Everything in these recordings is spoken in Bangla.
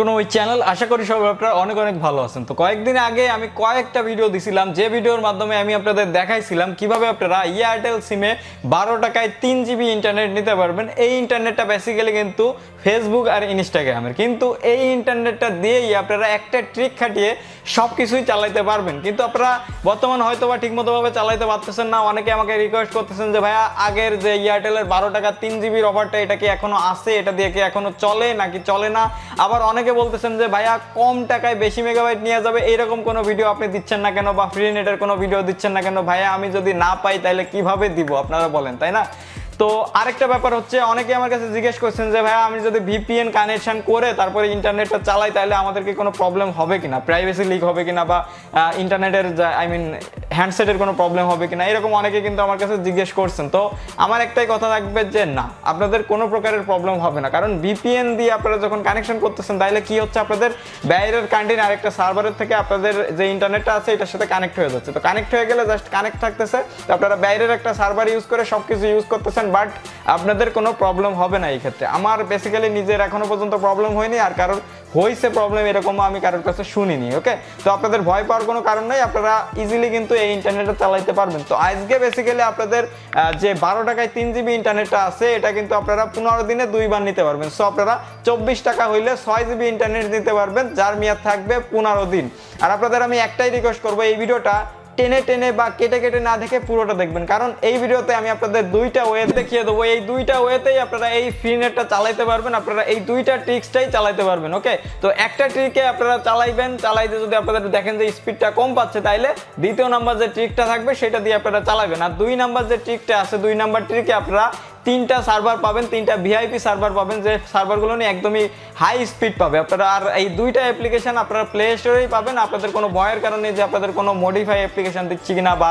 কোনো ওই চ্যানেল। আশা করি সবাই আপনারা অনেক অনেক ভালো আছেন। তো কয়েকদিন আগে আমি কয়েকটা ভিডিও দিছিলাম, যে ভিডিওর মাধ্যমে আমি আপনাদের দেখাইছিলাম কীভাবে আপনারা এয়ারটেল সিমে বারো টাকায় তিন জিবি ইন্টারনেট নিতে পারবেন। এই ইন্টারনেটটা বেসিক্যালি কিন্তু ফেসবুক আর ইনস্টাগ্রামের কিন্তু এই ইন্টারনেটটা দিয়েই আপনারা একটা ট্রিক খাটিয়ে সব কিছুই চালাইতে পারবেন। কিন্তু আপনারা বর্তমান হয়তো বা ঠিকমতোভাবে চালাইতে পারতেছেন না। অনেকে আমাকে রিকোয়েস্ট করতেছেন যে, ভাইয়া, আগের যে এয়ারটেলের বারো টাকা তিন জিবির অফারটা এটা কি এখনও আছে? এটা দিয়ে কি এখনও চলে? নাকি চলে না? আবার অনেকে বলতেছেন যে, ভাইয়া, কম টাকায় বেশি মেগাবাইট নিয়ে যাবে। এইরকম কোনো ভিডিও আপনি দিচ্ছেন না কেন? বা ফ্রি নেটের কোনো ভিডিও দিচ্ছেন না কেন? ভাইয়া, আমি যদি না পাই, তাহলে কীভাবে দিব? আপনারা বলেন, তাই না? তো আরেকটা ব্যাপার হচ্ছে অনেকে আমার কাছে জিজ্ঞেস করছেন যে, ভাইয়া, আমি যদি ভিপিএন কানেকশন করে তারপরে ইন্টারনেটটা চালাই, তাহলে আমাদেরকে কোনো প্রবলেম হবে কিনা? প্রাইভেসি লিক হবে কিনা? বা ইন্টারনেটের আই মিন হ্যান্ডসেটের কোনো প্রবলেম হবে কিনা, এরকম অনেকে কিন্তু আমার কাছে জিজ্ঞেস করছেন। তো আমার একটাই কথা থাকবে যে, না, আপনাদের কোনো প্রকারের প্রবলেম হবে না। কারণ ভিপিএন দিয়ে আপনারা যখন কানেকশন করতেছেন তাহলে কি হচ্ছে, আপনাদের বাইরের কান্ট্রির আরেকটা সার্ভারের থেকে আপনাদের যে ইন্টারনেটটা আছে, এটার সাথে কানেক্ট হয়ে যাচ্ছে। তো কানেক্ট হয়ে গেলে জাস্ট কানেক্ট থাকতেছে, তো আপনারা বাইরের একটা সার্ভার ইউজ করে সব কিছু ইউজ করতেছেন বাট আপনাদের কোনো প্রবলেম হবে না এই ক্ষেত্রে। আমার বেসিক্যালি নিজের এখনও পর্যন্ত প্রবলেম হয়নি, আর কারোর হয়েছে প্রবলেম এরকম আমি কারোর কাছে শুনিনি ওকে তো আপনাদের ভয় পাওয়ার কোনো কারণ নাই, আপনারা ইজিলি কিন্তু এই ইন্টারনেটটা চালাইতে পারবেন। তো আজকে বেসিক্যালি আপনাদের যে বারো টাকায় তিন জিবি ইন্টারনেটটা আছে, এটা কিন্তু আপনারা পনেরো দিনে দুইবার নিতে পারবেন। সো আপনারা চব্বিশ টাকা হইলে ছয় জিবি ইন্টারনেট নিতে পারবেন, যার মেয়াদ থাকবে পনেরো দিন। আর আপনাদের আমি একটাই রিকোয়েস্ট করব, এই ভিডিওটা টেনে টেনে বা কেটে কেটে না দেখে পুরোটা দেখবেন। কারণ এই ভিডিওতে আমি আপনাদের দুইটা ওয়ে দেখিয়ে দেবো। এই দুইটা ওয়েতেই আপনারা এই ফ্রি নেটটা চালাইতে পারবেন, আপনারা এই দুইটা ট্রিক্সটাই চালাইতে পারবেন ওকে তো একটা ট্রিকে আপনারা চালাইবেন, চালাইতে যদি আপনাদের দেখেন যে স্পিডটা কম পাচ্ছে, তাইলে দ্বিতীয় নাম্বার যে ট্রিকটা থাকবে, সেটা দিয়ে আপনারা চালাবেন। আর দুই নাম্বার যে ট্রিকটা আছে, দুই নাম্বার ট্রিকে আপনারা তিনটা সার্ভার পাবেন, তিনটা ভিআইপি সার্ভার পাবেন, যে সার্ভারগুলো নিয়ে একদমই হাই স্পিড পাবে। আপনারা আর এই দুইটা অ্যাপ্লিকেশন আপনারা প্লে স্টোরেই পাবেন। আপনাদের কোনো ভয়ের কারণে যে আপনাদের কোনো মডিফাই অ্যাপ্লিকেশন দিচ্ছি কিনা বা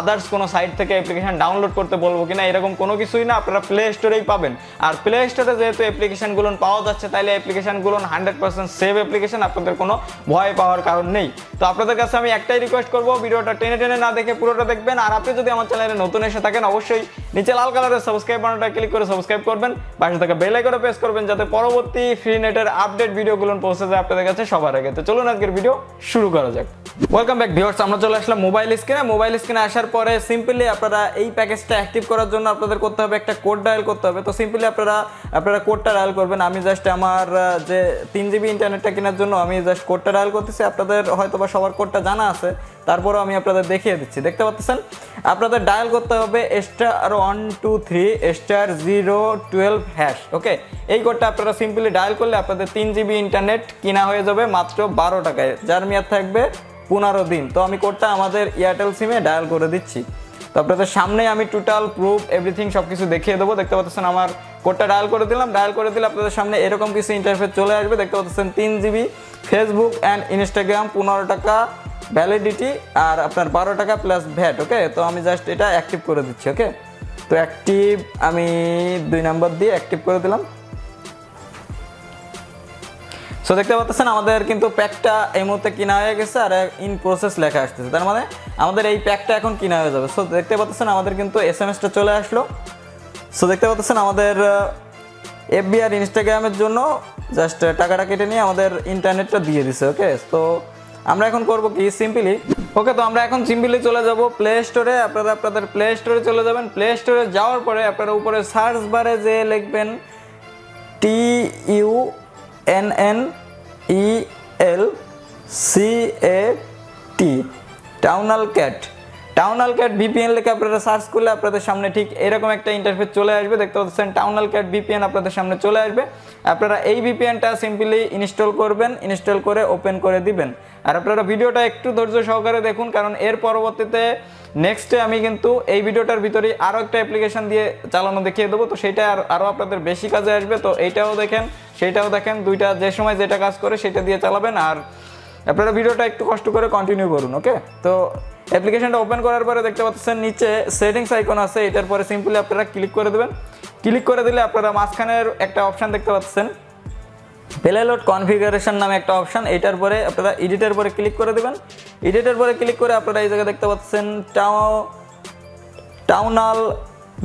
আদার্স কোনো সাইট থেকে অ্যাপ্লিকেশন ডাউনলোড করতে বলব কিনা, এরকম কোনো কিছুই না, আপনারা প্লে স্টোরেই পাবেন। আর প্লে স্টোরে যেহেতু অ্যাপ্লিকেশনগুলো পাওয়া যাচ্ছে তাহলে অ্যাপ্লিকেশনগুলো হান্ড্রেড পার্সেন্ট সেভ অ্যাপ্লিকেশন আপনাদের কোনো ভয় পাওয়ার কারণ নেই। তো আপনাদের কাছে আমি একটাই রিকোয়েস্ট করব, ভিডিওটা টেনে টেনে না দেখে পুরোটা দেখবেন। আর আপনি যদি আমার চ্যানেলে নতুন এসে থাকেন, অবশ্যই নিচে লাল কালারের সাবস্ক্রাইব বাটনটা ক্লিক করে সাবস্ক্রাইব করবেন। পাশে থাকা বেল আইকনে প্রেস করবেন যাতে পরবর্তী ফ্রি নেটের আপডেট ভিডিওগুলো পৌঁছে যায় আপনাদের কাছে সবার আগে। তো চলুন আজকের ভিডিও শুরু করা যাক। ওয়েলকাম ব্যাক ভিউয়ার্স আমরা চলে আসলাম মোবাইল স্ক্রিনে মোবাইল স্ক্রিনে আসার পরে সিম্পলি আপনারা এই প্যাকেজটা অ্যাক্টিভ করার জন্য আপনাদের করতে হবে একটা কোড ডায়াল করতে হবে। তো সিম্পলি আপনারা আপনারা কোডটা ডায়াল করবেন। আমি জাস্ট আমার যে তিন জিবি ইন্টারনেটটা কেনার জন্য আমি জাস্ট কোডটা ডায়াল করতেছি। আপনাদের হয়তো বা সবার কোডটা জানা আছে। তারপরেও আমি আপনাদের দেখিয়ে দিচ্ছি। দেখতে পাচ্ছেন? আপনাদের ডায়াল করতে হবে star one two three star zero twelve hash okay এই কোডটা আপনারা সিম্পলি ডায়াল করলে আপনাদের তিন জিবি ইন্টারনেট কিনা হয়ে যাবে মাত্র বারো টাকায়। যার মেয়াদ থাকবে পনেরো দিন। তো আমি কোডটা আমাদের এয়ারটেল সিমে ডায়াল করে দিচ্ছি। তো আপনাদের সামনে আমি টোটাল প্রুফ এভরিথিং সব কিছু দেখিয়ে দেবো। দেখতে পাচ্ছেন আমার কোডটা ডায়াল করে দিলাম। ডায়াল করে দিলে আপনাদের সামনে এরকম কিছু ইন্টারফেস চলে আসবে। দেখতে পাচ্ছেন তিন জিবি ফেসবুক অ্যান্ড ইনস্টাগ্রাম পনেরো টাকা ভ্যালিডিটি আর আপনার বারো টাকা প্লাস ভ্যাট ওকে তো আমি জাস্ট এটা অ্যাক্টিভ করে দিচ্ছি ওকে তো অ্যাক্টিভ আমি দুই নাম্বার দিয়ে অ্যাক্টিভ করে দিলাম। সো দেখতে পাচ্ছেন, আমাদের কিন্তু প্যাকটা এই মুহূর্তে কিনা হয়ে গেছে আর ইন প্রসেস লেখা আসতেছে। তার মানে আমাদের এই প্যাকটা এখন কিনা হয়ে যাবে। সো দেখতে পাচ্ছেন, আমাদের কিন্তু এস এম এসটা চলে আসলো। সো দেখতে পাচ্ছেন, আমাদের এফবি আর ইনস্টাগ্রামের জন্য জাস্ট টাকাটা কেটে নিয়ে আমাদের ইন্টারনেটটা দিয়ে দিছে ওকে তো আমরা এখন করব কি? সিম্পলি ওকে তো আমরা এখন সিম্পলি চলে যাব প্লে স্টোরে আপনারা আপনাদের প্লে স্টোরে চলে যাবেন। প্লে স্টোরে যাওয়ার পরে আপনারা উপরে সার্চ বারে যে লিখবেন T U N N E L C A T tunnel cat tunnel cat VPN লিখে আপনারা সার্চ করলে আপনাদের সামনে ঠিক এরকম একটা ইন্টারফেস চলে আসবে। দেখতে পাচ্ছেন টাউনাল ক্যাট ভিপিএন আপনাদের সামনে চলে আসবে। আপনারা এই ভিপিএনটা সিম্পলি ইনস্টল করবেন ইনস্টল করে ওপেন করে দিবেন। আর আপনারা ভিডিওটা একটু ধৈর্য সহকারে দেখুন, কারণ এর পরবর্তীতে নেক্সটে আমি কিন্তু এই ভিডিওটার ভিতরে আরও একটা অ্যাপ্লিকেশন দিয়ে চালানো দেখিয়ে দেবো। তো সেটা আর আরও আপনাদের বেশি কাজে আসবে। তো এইটাও দেখেন, সেইটাও দেখেন, দুইটা যে সময় যেটা কাজ করে সেটা দিয়ে চালাবেন। আর আপনারা ভিডিওটা একটু কষ্ট করে কন্টিনিউ করুন ওকে তো অ্যাপ্লিকেশনটা ওপেন করার পরে দেখতে পাচ্ছেন নিচে সেটিংস আইকন আছে, এটার পরে সিম্পলি আপনারা ক্লিক করে দেবেন। ক্লিক করে দিলে আপনারা মাঝখানের একটা অপশান দেখতে পাচ্ছেন। পেলেলোড কনফিগারেশন নামে একটা অপশন, এটার পরে আপনারা এডিটের পরে ক্লিক করে দেবেন। এডিটের পরে ক্লিক করে আপনারা এই জায়গায় দেখতে পাচ্ছেন টাও, টাউনাল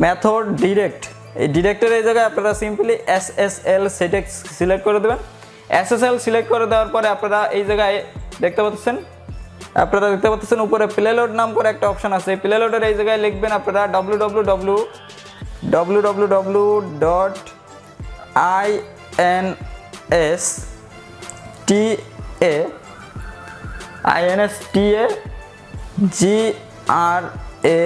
মেথড ডিরেক্ট। এই ডিরেক্টের এই জায়গায় আপনারা simply S S L select করে দেবেন। এস এস এল সিলেক্ট করে দেওয়ার পরে আপনারা এই জায়গায় দেখতে পাচ্ছেন আপনারা দেখতে পাচ্ছেন উপরে প্লেলোড নাম করে একটা অপশন আছে। প্লেলোডের এই জায়গায় লিখবেন আপনারা W W W W W W dot I N S T A I N S T A G R A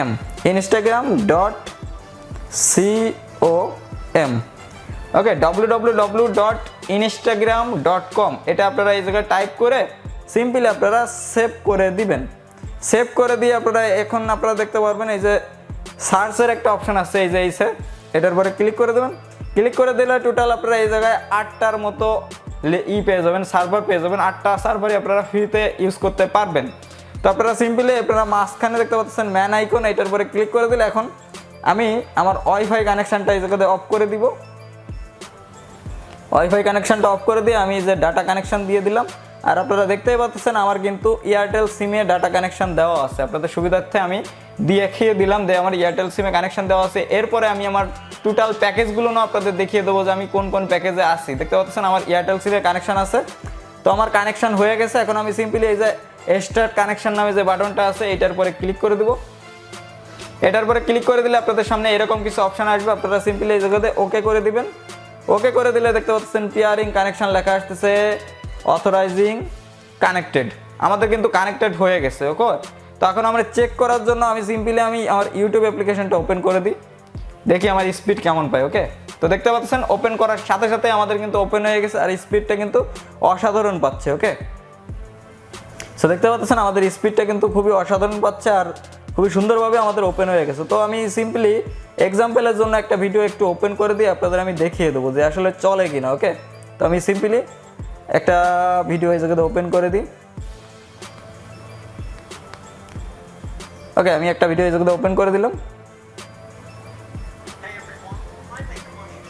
M Instagram dot C O M okay W W W dot Instagram dot com এটা আপনারা এই জায়গায় টাইপ করে সিম্পলি আপনারা সেভ করে দিবেন। সেভ করে দিয়ে আপনারা এখন আপনারা দেখতে পারবেন এই যে সার্চের একটা অপশন আছে, এই যে এই সে এটার পরে ক্লিক করে দেবেন। ক্লিক করে দিলে টোটাল আপনারা এই জায়গায় আটটার মতো ই পেয়ে যাবেন সার্ভার পেয়ে যাবেন। আটটা সার্ভারই আপনারা ফ্রিতে ইউজ করতে পারবেন। তো আপনারা সিম্পলি আপনারা মাঝখানে দেখতে পাচ্ছেন ম্যান আইকন এটার পরে ক্লিক করে দিলে এখন আমি আমার ওয়াইফাই কানেকশানটা এই জায়গাতে অফ করে দিব। ওয়াইফাই কানেকশনটা অফ করে দিয়ে আমি যে ডাটা কানেকশন দিয়ে দিলাম। আর আপনারা দেখতেই পাচ্ছেন, আমার কিন্তু এয়ারটেল সিমে ডাটা কানেকশন দেওয়া আছে। আপনাদের সুবিধার্থে আমি দেখিয়ে দিলাম যে আমার এয়ারটেল সিমে কানেকশন দেওয়া আছে। এরপরে আমি আমার টোটাল প্যাকেজগুলো না আপনাদের দেখিয়ে দেবো যে আমি কোন কোন প্যাকেজে আছি। দেখতে পাচ্ছেন, আমার এয়ারটেল সিমে কানেকশন আছে। তো আমার কানেকশন হয়ে গেছে। এখন আমি সিম্পলি এই যে স্টার্ট কানেকশন নামে যে বাটনটা আছে, এটার পরে ক্লিক করে দেবো। এটার পরে ক্লিক করে দিলে আপনাদের সামনে এরকম কিছু অপশন আসবে। আপনারা সিম্পলি এই জায়গাতে ওকে করে দিবেন। ওকে করে দিলে দেখতে পাচ্ছেন পিয়ারিং কানেকশন লেখা আসতেছে। অথরাইজিং কানেক্টেড আমাদের কিন্তু কানেক্টেড হয়ে গেছে ওকে তো এখন আমরা চেক করার জন্য আমি সিম্পলি আমি আমার ইউটিউব অ্যাপ্লিকেশনটা ওপেন করে দিই। দেখি আমার স্পিড কেমন পাই ওকে তো দেখতে পাচ্ছেন ওপেন করার সাথে সাথে আমাদের কিন্তু ওপেন হয়ে গেছে আর স্পিডটা কিন্তু অসাধারণ পাচ্ছে ওকে সো দেখতে পাচ্ছেন, আমাদের স্পিডটা কিন্তু খুবই অসাধারণ পাচ্ছে আর খুবই সুন্দরভাবে আমাদের ওপেন হয়ে গেছে। তো আমি সিম্পলি এক্সাম্পলের জন্য একটা ভিডিও একটু ওপেন করে দিয়ে আপনাদের আমি দেখিয়ে দেবো যে আসলে চলে কিনা ওকে তো আমি সিম্পলি একটা ভিডিও জায়গাতে ওপেন করে দিই। ওকে আমি একটা ভিডিও জায়গাতে ওপেন করে দিলাম।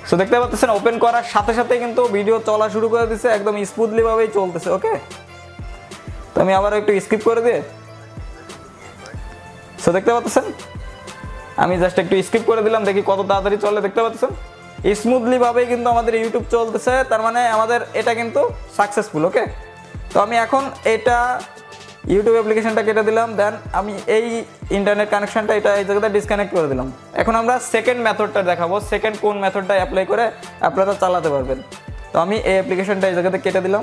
সো দেখতে পাচ্ছেন ওপেন করার সাথে সাথে কিন্তু ভিডিও চলা শুরু করে দিচ্ছে একদম স্মুথলি ভাবেই চলতেছে ওকে তো আমি আবার একটু স্কিপ করে দিয়ে। সো দেখতে পাচ্ছেন? আমি জাস্ট একটু স্কিপ করে দিলাম, দেখি কত তাড়াতাড়ি চলে, দেখতে পাচ্ছেন? স্মুথলি ভাবেই কিন্তু আমাদের ইউটিউব চলতেছে। তার মানে আমাদের এটা কিন্তু সাকসেসফুল ওকে তো আমি এখন এটা ইউটিউব অ্যাপ্লিকেশনটা কেটে দিলাম দেন আমি এই ইন্টারনেট কানেকশনটা এটা এই জায়গাতে ডিসকানেক্ট করে দিলাম। এখন আমরা সেকেন্ড মেথডটা দেখাবো। সেকেন্ড কোন মেথডটা অ্যাপ্লাই করে আপনারা চালাতে পারবেন। তো আমি এই অ্যাপ্লিকেশনটা এই জায়গাতে কেটে দিলাম।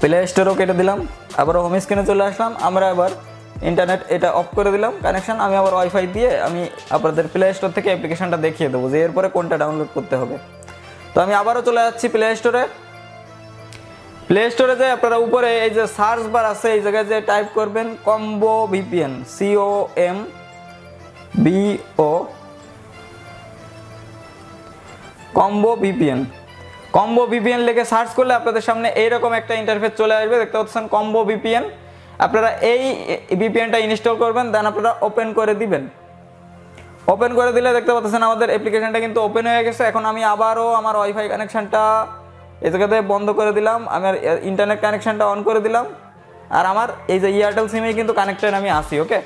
প্লে স্টোরও কেটে দিলাম। আবার হোম স্ক্রিনে চলে আসলাম। আমরা এবার ইন্টারনেট এটা অফ করে দিলাম কানেকশন আমি আবার ওয়াইফাই দিয়ে আমি আপনাদের প্লে স্টোর থেকে অ্যাপ্লিকেশনটা দেখিয়ে দেবো যে এরপরে কোনটা ডাউনলোড করতে হবে। তো আমি আবারও চলে যাচ্ছি প্লে স্টোরে প্লে স্টোরে যে আপনারা উপরে এই যে সার্চ বার আছে, এই জায়গায় যে টাইপ করবেন combo VPN C O M B O combo VPN combo VPN লিখে সার্চ করলে আপনাদের সামনে এইরকম একটা ইন্টারফেস চলে আসবে, দেখতে পাচ্ছেন কম্বো ভিপিএন আপনারা এই ভিপিএনটা ইনস্টল করবেন দেন আপনারা ওপেন করে দিবেন। ওপেন করে দিলে দেখতে পাচ্ছেন আমাদের অ্যাপ্লিকেশনটা কিন্তু ওপেন হয়ে গেছে। এখন আমি আবারও আমার ওয়াইফাই কানেকশনটা এই জায়গাতে বন্ধ করে দিলাম। আমার ইন্টারনেট কানেকশানটা অন করে দিলাম। আর আমার এই যে এয়ারটেল সিমেই কিন্তু কানেক্টেড আমি আসি ওকে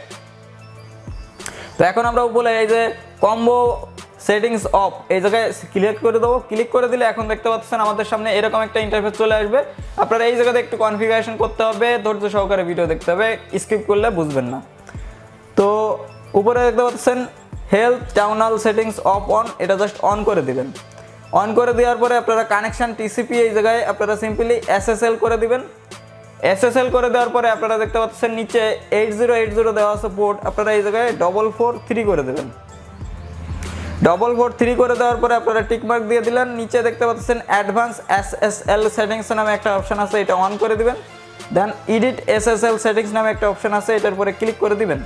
তো এখন আমরা বলে এই যে কম্বো সেটিংস অফ এই জায়গায় ক্লিক করে দেবো। ক্লিক করে দিলে এখন দেখতে পাচ্ছেন আমাদের সামনে এরকম একটা ইন্টারফেস চলে আসবে। আপনারা এই জায়গাতে একটু কনফিগারেশন করতে হবে, ধৈর্য সহকারে ভিডিও দেখতে হবে স্কিপ করলে বুঝবেন না। তো উপরে দেখতে পাচ্ছেন health tunnel settings off on এটা জাস্ট অন করে দিবেন। অন করে দেওয়ার পরে আপনারা কানেকশন টিসিপি এই জায়গায় আপনারা সিম্পলি এসএসএল করে দিবেন। এসএসএল করে দেওয়ার পরে আপনারা দেখতে পাচ্ছেন, নিচে এইট জিরো এইট জিরো দেওয়া আছে পোর্ট আপনারা এই জায়গায় ডবল ফোর থ্রি করে দেবেন। ডবল ফোর থ্রি করে দেওয়ার পরে আপনারা টিকমার্ক দিয়ে দিলেন। নিচে দেখতে পাচ্ছেন advance S S L settings নামে একটা অপশন আছে, এটা অন করে দিবেন। Then edit S S L settings নামে একটা অপশান আছে, এটার পরে ক্লিক করে দিবেন।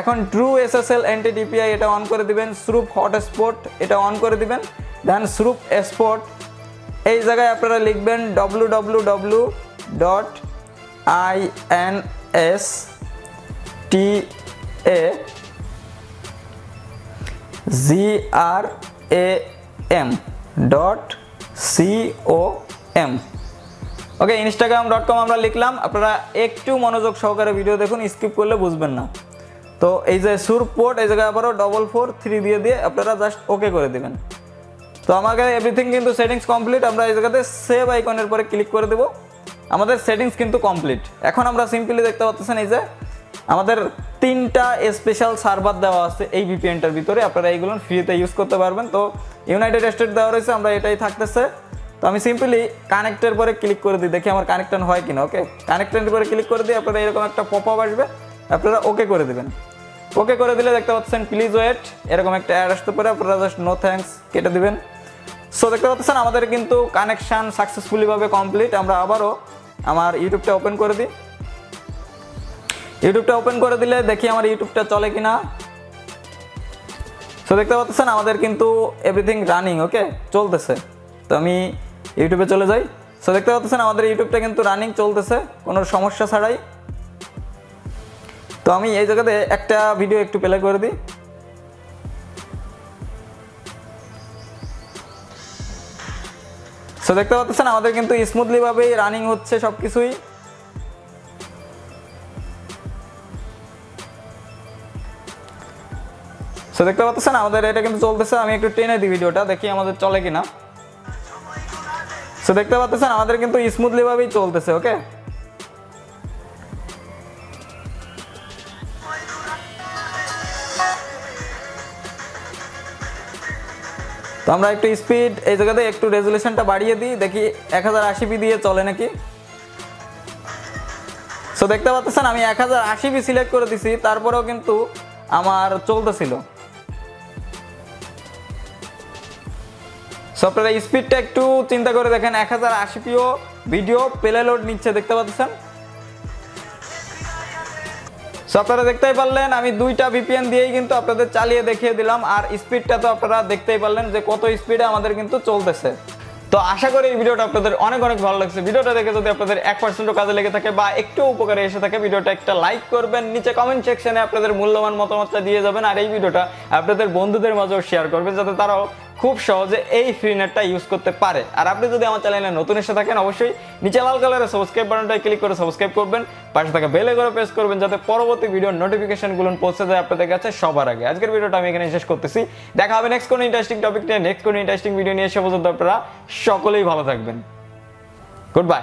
এখন true S S L NT DPI এটা অন করে দিবেন। স্রুপ হটস্পট এটা অন করে দিবেন। দেন স্রুপ স্পট এই জায়গায় আপনারা লিখবেন W W W dot I N S T A G R A M dot C O M okay Instagram dot com আমরা লিখলাম। আপনারা একটু মনোযোগ সহকারে ভিডিও দেখুন স্কিপ করলে বুঝবেন না। তো এই যে সুর পোর্ট এই জায়গায় আবারও ডবল ফোর থ্রি দিয়ে দিয়ে আপনারা জাস্ট ওকে করে দেবেন। তো আমাকে এভরিথিং কিন্তু সেটিংস কমপ্লিট আমরা এই জায়গাতে সেভ আইকনের পরে ক্লিক করে দেব। আমাদের সেটিংস কিন্তু কমপ্লিট এখন আমরা সিম্পলি দেখতে পাচ্ছেন এই যে, আমাদের তিনটা স্পেশাল সার্ভার দেওয়া আছে এই ভিপিএনটার ভিতরে। আপনারা এইগুলো ফ্রিতে ইউজ করতে পারবেন। তো ইউনাইটেড স্টেট দেওয়া রয়েছে, আমরা এটাই থাকতেছে। তো আমি সিম্পলি কানেক্টের পরে ক্লিক করে দিই, দেখি আমার কানেক্টন হয় কিনা ওকে কানেক্টের পরে ক্লিক করে দিই আপনারা এরকম একটা পপ আপ আসবে, আপনারা ওকে করে দেবেন। ওকে করে দিলে দেখতে পাচ্ছেন প্লিজ ওয়েট এরকম একটা অ্যাড আসতে পারে, আপনারা জাস্ট নো থ্যাঙ্কস কেটে দিবেন। সো দেখতে পাচ্ছেন, আমাদের কিন্তু কানেকশান সাকসেসফুলিভাবে কমপ্লিট আমরা আবারও আমার ইউটিউবটা ওপেন করে দিই। ইউটিউবটা ওপেন করে দিলে দেখি আমার ইউটিউবটা চলে কিনা। সো দেখতে পাচ্ছেন, আমাদের কিন্তু এভরিথিং রানিং ওকে চলতেছে। তো আমি ইউটিউবে চলে যাই। সো দেখতে পাচ্ছেন, আমাদের ইউটিউবটা কিন্তু রানিং চলতেছে, কোনো সমস্যা ছাড়াই। তো আমি এই জায়গাতে একটা ভিডিও একটু প্লে করে দিই। সো দেখতে পাচ্ছেন, আমাদের কিন্তু স্মুথলিভাবেই রানিং হচ্ছে সব কিছুই সো দেখতে পাচ্ছেন, আমাদের এটা কিন্তু চলতেছে। আমি একটু টেনে দিই ভিডিওটা, দেখি আমাদের চলে কিনা। সো দেখতে পাচ্ছেন, আমাদের কিন্তু স্মুথলি ভাবেই চলতেছে ওকে তো আমরা একটু স্পিড এই জায়গাতে একটু রেজুলেশনটা বাড়িয়ে দিই, দেখি এক হাজার আশি পি দিয়ে চলে নাকি? সো দেখতে পাচ্ছেন, আমি এক হাজার আশি পি সিলেক্ট করে দিছি, তারপরেও কিন্তু আমার চলতেছিল। সো আপনারা স্পিডটা একটু চিন্তা করে দেখেন, এক হাজার আশি পিও ভিডিও পেলে লোড নিচ্ছে, দেখতে পাচ্ছেন? সো আপনারা দেখতেই পারলেন, আমি দুইটা ভিপিএন দিয়েই কিন্তু আপনাদের চালিয়ে দেখিয়ে দিলাম, আর স্পিডটা তো আপনারা দেখতেই পারলেন যে কত স্পিডে আমাদের কিন্তু চলতেছে। তো আশা করি এই ভিডিওটা আপনাদের অনেক অনেক ভালো লাগছে। ভিডিওটা দেখে যদি আপনাদের এক পার্সেন্টও কাজে লেগে থাকে বা একটু উপকারে এসে থাকে ভিডিওটা একটা লাইক করবেন, নিচে কমেন্ট সেকশনে আপনাদের মূল্যবান মতামতটা দিয়ে যাবেন, আর এই ভিডিওটা আপনাদের বন্ধুদের মাঝেও শেয়ার করবেন, যাতে তারাও খুব সহজে এই ফ্রি নেটটা ইউজ করতে পারে। আর আপনি যদি আমার চ্যানেলে নতুন এসে থাকেন, অবশ্যই নিচে লাল কালারের সাবস্ক্রাইব বাটনটায় ক্লিক করে সাবস্ক্রাইব করবেন। পাশে থাকা বেলে করে প্রেস করবেন যাতে পরবর্তী ভিডিওর নোটিফিকেশনগুলো পৌঁছে যায় আপনাদের কাছে সবার আগে। আজকের ভিডিওটা আমি এখানে শেষ করতেছি। দেখা হবে নেক্সট কোনো ইন্টারেস্টিং টপিক নিয়ে নেক্সট কোনো ইন্টারেস্টিং ভিডিও নিয়ে এসে পর্যন্ত আপনারা সকলেই ভালো থাকবেন। Good bye